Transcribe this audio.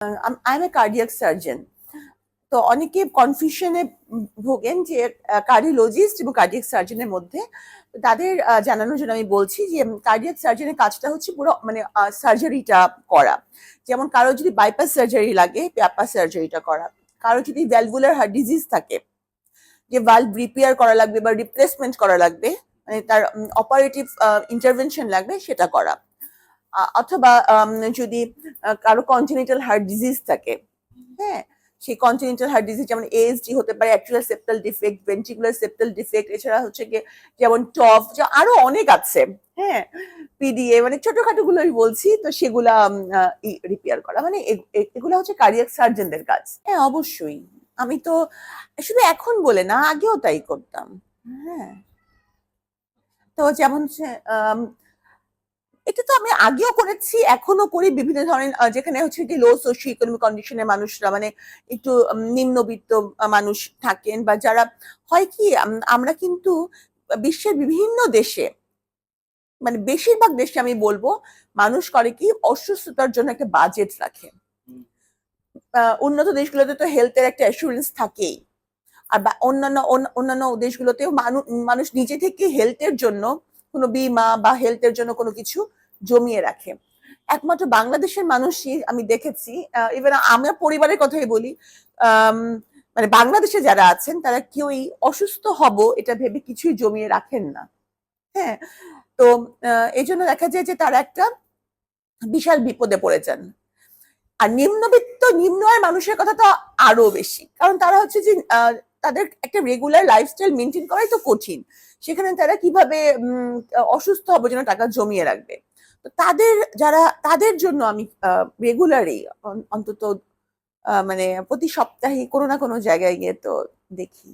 I am a cardiac surgeon তো অনেকে কনফিউশনে ভোগেন যে কার্ডিওলজিস্ট এবং কার্ডিয়াক সার্জনের মধ্যে। তাদের জানানোর জন্য আমি বলছি যে কার্ডিয়াক সার্জনের কাজটা হচ্ছে পুরো মানে সার্জারিটা করা। যেমন কারও যদি বাইপাস সার্জারি লাগে প্যাপা সার্জারিটা করা। কারও যদি ভ্যালভুলার হার্ট ডিজিজ থাকে, যে ভালভ রিপেয়ার করা লাগবে বা রিপ্লেসমেন্ট করা লাগবে মানে তার অপারেটিভ ইন্টারভেনশন লাগবে, সেটা করা। অথবা যদি কারও কন্টিনেন্টাল হার্ট ডিজিজ থাকে হ্যাঁ? সেই কন্টিনেন্টাল হার্ট ডিজিজ যেমন এএসডি হতে পারে atrial septal defect ventricular septal defect এছাড়া হচ্ছে গিয়ে যেমন টফ আরও অনেক আছে হ্যাঁ? পিডিএ মানে ছোটখাটো গুলো আমি বলছি তো সেগুলা রিপেয়ার করা মানে এগুলো হচ্ছে কার্ডিয়াক সার্জনদের কাজ। হ্যাঁ অবশ্যই। আমি তো শুধু এখন বলে না আগেও তাই করতাম হ্যাঁ? তো যেমন হচ্ছে, এটা তো আমি আগেও করেছি এখনও করি বিভিন্ন ধরনের যেখানে হচ্ছে কি লো সোশিও ইকোনমিক কন্ডিশনের মানুষরা মানে একটু নিম্নবিত্ত মানুষ থাকেন বা যারা হয় কি আমরা কিন্তু বিশ্বের বিভিন্ন দেশে মানে বেশিরভাগ দেশে আমি বলব মানুষ করে কি অসুস্থতার জন্য একটা বাজেট রাখে। উন্নত দেশগুলোতে তো হেলথের একটা অ্যাসুরেন্স থাকেই। আর অন্যান্য অন্য- অন্যান্য দেশগুলোতেও মানুষ মানুষ নিজে থেকে হেলথের জন্য কোনো বিমা বা হেলথের জন্য কোনো কিছু জমিয়ে রাখে। একমাত্র বাংলাদেশের মানুষই আমি দেখেছি ইভেন আমার পরিবারের কথাই বলি মানে বাংলাদেশে যারা আছেন, তারা কেউই অসুস্থ হব এটা ভেবে কিছুই জমিয়ে রাখেন না। হ্যাঁ তো এই জন্য দেখা যায় যে তারা একটা বিশাল বিপদে পড়ে যান। আর নিম্নবিত্ত নিম্ন আয়ের মানুষের কথা তো আরও বেশি। কারণ তারা হচ্ছে যে তাদের একটা রেগুলার লাইফস্টাইল মেনটেন করাই তো কঠিন। সেখানে তারা কীভাবে অসুস্থ হবে যেন টাকা জমিয়ে রাখবে। তো তাদের যারা, তাদের জন্য আমি রেগুলারই অন্তত মানে প্রতি সপ্তাহে কোনো না কোনো জায়গায় গিয়ে তো দেখি।